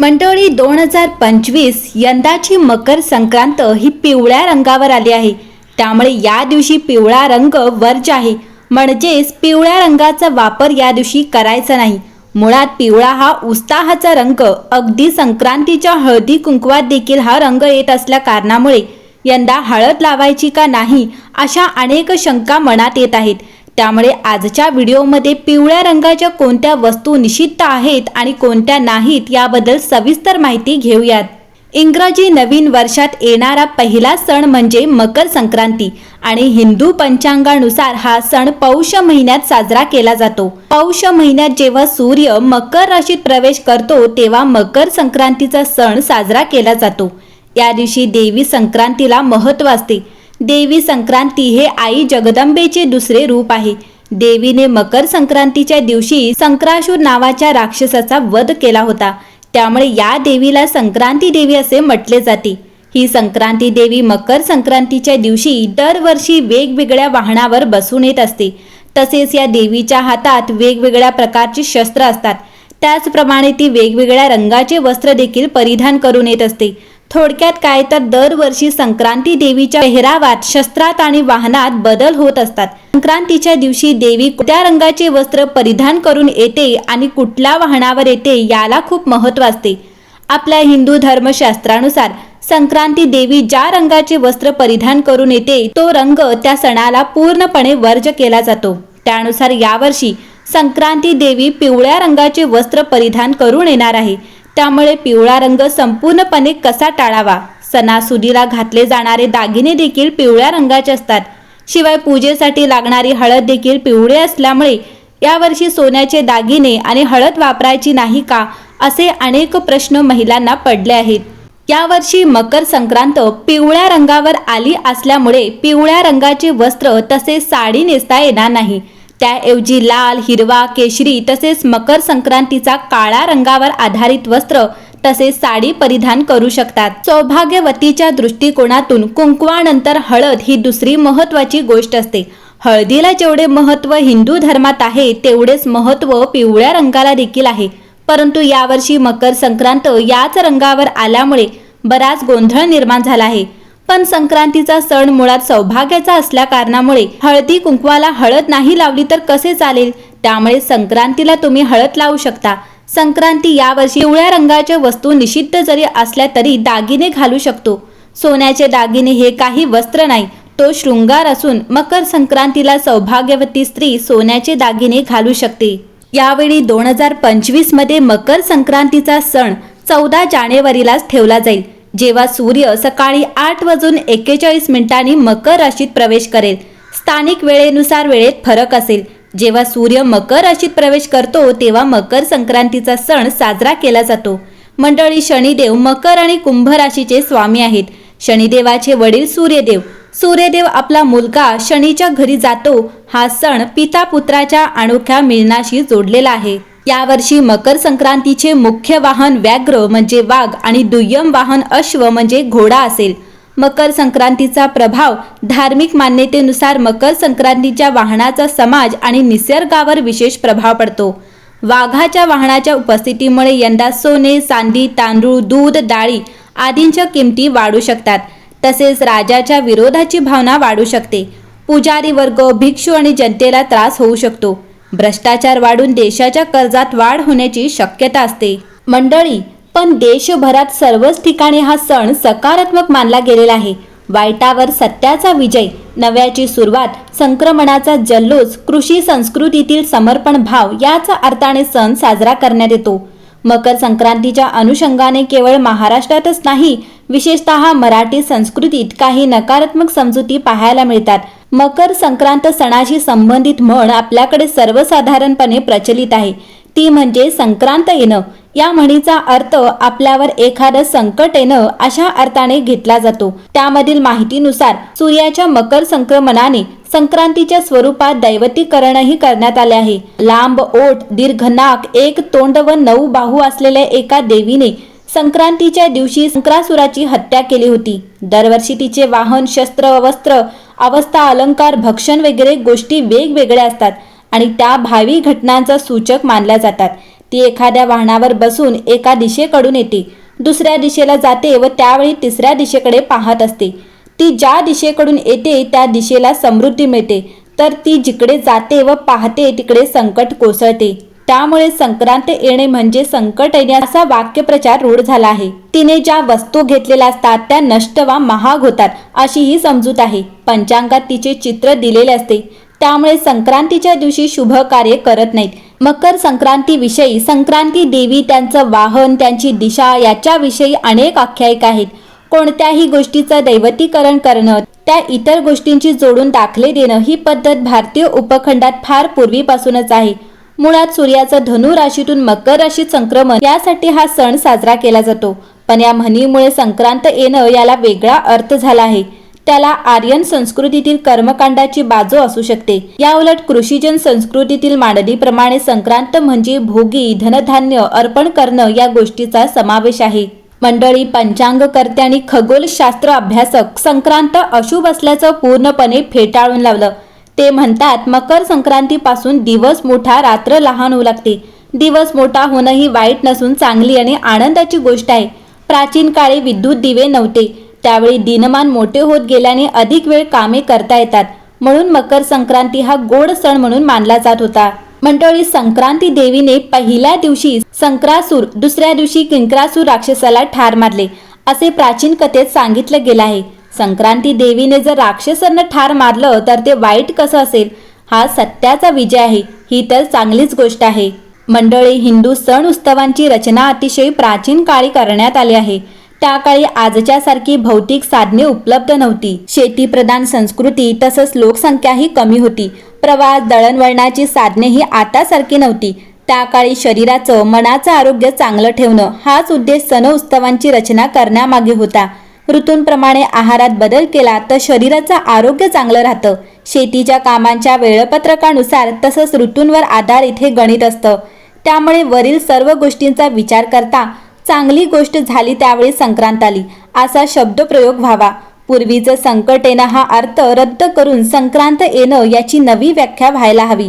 मंडळी दोन हजार पंचवीस यंदाची मकर संक्रांत ही पिवळ्या रंगावर आली आहे. त्यामुळे या दिवशी पिवळा रंग वर्ज आहे. म्हणजेच पिवळ्या रंगाचा वापर या दिवशी करायचा नाही. मुळात पिवळा हा उत्साहाचा रंग अगदी संक्रांतीच्या हळदी कुंकवात देखील हा रंग येत असल्या कारणामुळे यंदा हळद लावायची का नाही अशा अनेक शंका मनात येत आहेत. त्यामुळे आजच्या व्हिडिओमध्ये पिवळ्या रंगाच्या कोणत्या वस्तू निषिद्ध आहेत आणि कोणत्या नाहीत याबद्दल सविस्तर माहिती घेऊयात. इंग्रजी नवीन वर्षात येणारा पहिला सण म्हणजे मकर संक्रांती आणि हिंदू पंचांगानुसार हा सण पौष महिन्यात साजरा केला जातो. पौष महिन्यात जेव्हा सूर्य मकर राशीत प्रवेश करतो तेव्हा मकर संक्रांतीचा सण साजरा केला जातो. या दिवशी देवी संक्रांतीला महत्त्व असते. देवी संक्रांती हे आई जगदंबेचे दुसरे रूप आहे. देवीने मकर संक्रांतीच्या दिवशी संक्राशूर नावाच्या राक्षसाचा वध केला होता. त्यामुळे या देवीला संक्रांती देवी असे म्हटले जाते. ही संक्रांती देवी मकर संक्रांतीच्या दिवशी दरवर्षी वेगवेगळ्या वाहनावर बसून येत असते. तसेच या देवीच्या हातात वेगवेगळ्या प्रकारची शस्त्र असतात. त्याचप्रमाणे ती वेगवेगळ्या रंगाचे वस्त्र देखील परिधान करून येत असते. थोडक्यात काय तर दरवर्षी संक्रांती देवीच्या पेहरावात शस्त्रात आणि वाहनात बदल होत असतात. संक्रांतीच्या दिवशी देवी कोणत्या रंगाचे वस्त्र परिधान करून येते आणि कुठल्या वाहनावर येते याला खूप महत्त्व असते. आपल्या हिंदू धर्मशास्त्रानुसार संक्रांती देवी ज्या रंगाचे वस्त्र परिधान करून येते तो रंग त्या सणाला पूर्णपणे वर्ज केला जातो. त्यानुसार यावर्षी संक्रांती देवी पिवळ्या रंगाचे वस्त्र परिधान करून येणार आहे. त्यामुळे पिवळा रंग संपूर्णपणे कसा टाळावा? सणासुदीला घातले जाणारे दागिने देखील पिवळ्या रंगाचे असतात. शिवाय पूजेसाठी लागणारी हळद देखील पिवळे असल्यामुळे यावर्षी सोन्याचे दागिने आणि हळद वापरायची नाही का? असे अनेक प्रश्न महिलांना पडले आहेत. यावर्षी मकर संक्रांत पिवळ्या रंगावर आली असल्यामुळे पिवळ्या रंगाचे वस्त्र तसेच साडी नेसता येणार नाही. त्याऐवजी लाल हिरवा केशरी तसेच मकर संक्रांतीचा काळा रंगावर आधारित वस्त्र तसेच साडी परिधान करू शकतात. सौभाग्यवतीच्या दृष्टिकोनातून कुंकवानंतर हळद ही दुसरी महत्वाची गोष्ट असते. हळदीला जेवढे महत्त्व हिंदू धर्मात आहे तेवढेच महत्त्व पिवळ्या रंगाला देखील आहे. परंतु यावर्षी मकर संक्रांत याच रंगावर आल्यामुळे बराच गोंधळ निर्माण झाला आहे. पण संक्रांतीचा सण मुळात सौभाग्याचा असल्या कारणामुळे हळदी कुंकवाला हळद नाही लावली तर कसे चालेल? त्यामुळे संक्रांतीला तुम्ही हळद लावू शकता. संक्रांती यावर्षी पिवळ्या रंगाच्या वस्तू निषिद्ध जरी असल्या तरी दागिने घालू शकतो. सोन्याचे दागिने हे काही वस्त्र नाही तो शृंगार असून मकर संक्रांतीला सौभाग्यवती स्त्री सोन्याचे दागिने घालू शकते. यावेळी दोन हजार पंचवीसमध्ये मकर संक्रांतीचा सण चौदा जानेवारीलाच ठेवला जाईल. जेव्हा सूर्य सकाळी आठ वाजून एक्केचाळीस मिनिटांनी मकर राशीत प्रवेश करेल. स्थानिक वेळेनुसार वेळेत फरक असेल. जेव्हा सूर्य मकर राशीत प्रवेश करतो तेव्हा मकर संक्रांतीचा सण साजरा केला जातो. मंडळी शनिदेव मकर आणि कुंभ राशीचे स्वामी आहेत. शनिदेवाचे वडील सूर्यदेव. सूर्यदेव आपला मुलगा शनीच्या घरी जातो. हा सण पिता पुत्राच्या अनोख्या मिलनाशी जोडलेला आहे. यावर्षी मकर संक्रांतीचे मुख्य वाहन व्याघ्र म्हणजे वाघ आणि दुय्यम वाहन अश्व म्हणजे घोडा असेल. मकर संक्रांतीचा प्रभाव धार्मिक मान्यतेनुसार मकर संक्रांतीच्या वाहनाचा समाज आणि निसर्गावर विशेष प्रभाव पडतो. वाघाच्या वाहनाच्या उपस्थितीमुळे यंदा सोने चांदी तांदूळ दूध डाळी आदींच्या किमती वाढू शकतात. तसेच राजाच्या विरोधाची भावना वाढू शकते. पुजारी वर्ग भिक्षू आणि जनतेला त्रास होऊ शकतो. भ्रष्टाचार वाढून देशाच्या कर्जात वाढ होण्याची शक्यता असते. मंडळी पण देशभरात सर्वच ठिकाणी हा सण सकारात्मक मानला गेलेला आहे. वाईटावर सत्याचा विजय नव्याची सुरुवात संक्रमणाचा जल्लोष कृषी संस्कृतीतील समर्पण भाव याचा अर्थाने सण साजरा करण्यात येतो. मकर संक्रांतीच्या अनुषंगाने केवळ महाराष्ट्रातच नाही विशेषतः मराठी संस्कृतीत काही नकारात्मक समजुती पाहायला मिळतात. मकर संक्रांत सणाशी संबंधित म्हण आपल्याकडे सर्वसाधारणपणे प्रचलित आहे. ती म्हणजे संक्रांत येणं. या म्हणीचा अर्थ आपल्यावर एखादं संकट येणं अशा अर्थाने घेतला जातो. त्यामधील माहितीनुसार सूर्याच्या मकर संक्रमणाने संक्रांतीच्या स्वरूपात दैवतीकरणही करण्यात आले आहे. लांब ओठ दीर्घ नाक एक तोंड व नऊ बाहू असलेल्या एका देवीने संक्रांतीच्या दिवशी संक्रासुराची हत्या केली होती. दरवर्षी तिचे वाहन शस्त्र वस्त्र अवस्था अलंकार भक्षण वगैरे गोष्टी वेगवेगळ्या असतात आणि त्या भावी घटनांचा सूचक मानल्या जातात. ती एखाद्या वाहनावर बसून एका दिशेकडून येते दुसऱ्या दिशेला जाते व त्यावेळी तिसऱ्या दिशेकडे पाहत असते. ती ज्या दिशेकडून येते त्या दिशेला समृद्धी मिळते. तर ती जिकडे जाते व पाहते तिकडे संकट कोसळते. त्यामुळे संक्रांत येणे म्हणजे संकट येणे असा वाक्यप्रचार रूढ झाला आहे. तिने ज्या वस्तू घेतलेल्या असतात त्या नष्ट वा महाग होतात अशी ही समजूत आहे. पंचांगात तिचे चित्र दिलेले असते. त्यामुळे संक्रांतीच्या दिवशी शुभ कार्य करत नाहीत. मकर संक्रांतीविषयी संक्रांती देवी त्यांचं वाहन त्यांची दिशा याच्याविषयी अनेक आख्यायिका आहेत. कोणत्याही गोष्टीचं दैवतीकरण करणं त्या इतर गोष्टींची जोडून दाखले देणं ही पद्धत भारतीय उपखंडात फार पूर्वीपासूनच आहे. मुळात सूर्याचं धनु राशीतून मकर राशीत संक्रमण यासाठी हा सण साजरा केला जातो. पण या म्हणीमुळे संक्रांत येणं याला वेगळा अर्थ झाला आहे. त्याला आर्यन संस्कृतीतील कर्मकांडाची बाजू असू शकते. याउलट कृषीजन संस्कृतीतील मांडणीप्रमाणे संक्रांत म्हणजे भोगी धनधान्य अर्पण करणं या गोष्टीचा समावेश आहे. मंडळी पंचांगकर्ते आणि खगोलशास्त्र अभ्यासक संक्रांत अशुभ असल्याचं पूर्णपणे फेटाळून लावलं. ते म्हणतात मकर संक्रांतीपासून दिवस मोठा रात्र लहान होऊ लागते. दिवस मोठा होणं ही वाईट नसून चांगली आणि आनंदाची गोष्ट आहे. प्राचीन काळी विद्युत दिवे नव्हते. त्यावेळी दिनमान मोठे होत गेल्याने अधिक वेळ कामे करता येतात. म्हणून मकर संक्रांती हा गोड सण म्हणून मानला जात होता. मंडळी संक्रांती देवीने पहिल्या दिवशी संक्रासूर दुसऱ्या दिवशी किंक्रासूर राक्षसाला ठार मारले. असे प्राचीन कथेत सांगितलं गेलं आहे. संक्रांती देवीने जर राक्षसांना ठार मारलं तर ते वाईट कसं असेल? हा सत्याचा विजय आहे. ही तर चांगलीच गोष्ट आहे. मंडळी हिंदू सण उत्सवांची रचना अतिशय प्राचीन काळी करण्यात आली आहे. त्या काळी आजच्या सारखी भौतिक साधने उपलब्ध नव्हती. शेतीप्रधान संस्कृती तसंच लोकसंख्याही कमी होती. प्रवास दळणवळणाची साधने ही नव्हती. त्या काळी शरीराचं मनाचं आरोग्य चांगलं ठेवणं हाच उद्देश सण उत्सवांची रचना करण्यामागे होता. ऋतूंप्रमाणे आहारात बदल केला तर शरीराचं आरोग्य चांगलं राहतं. शेतीच्या कामांच्या वेळपत्रकानुसार तसंच ऋतूंवर आधारित हे गणित असतं. त्यामुळे वरील सर्व गोष्टींचा विचार करता चांगली गोष्ट झाली त्यावेळी संक्रांत आली असा शब्दप्रयोग व्हावा. पूर्वीचं संकट येणं हा अर्थ रद्द करून संक्रांत येणं याची नवी व्याख्या व्हायला हवी.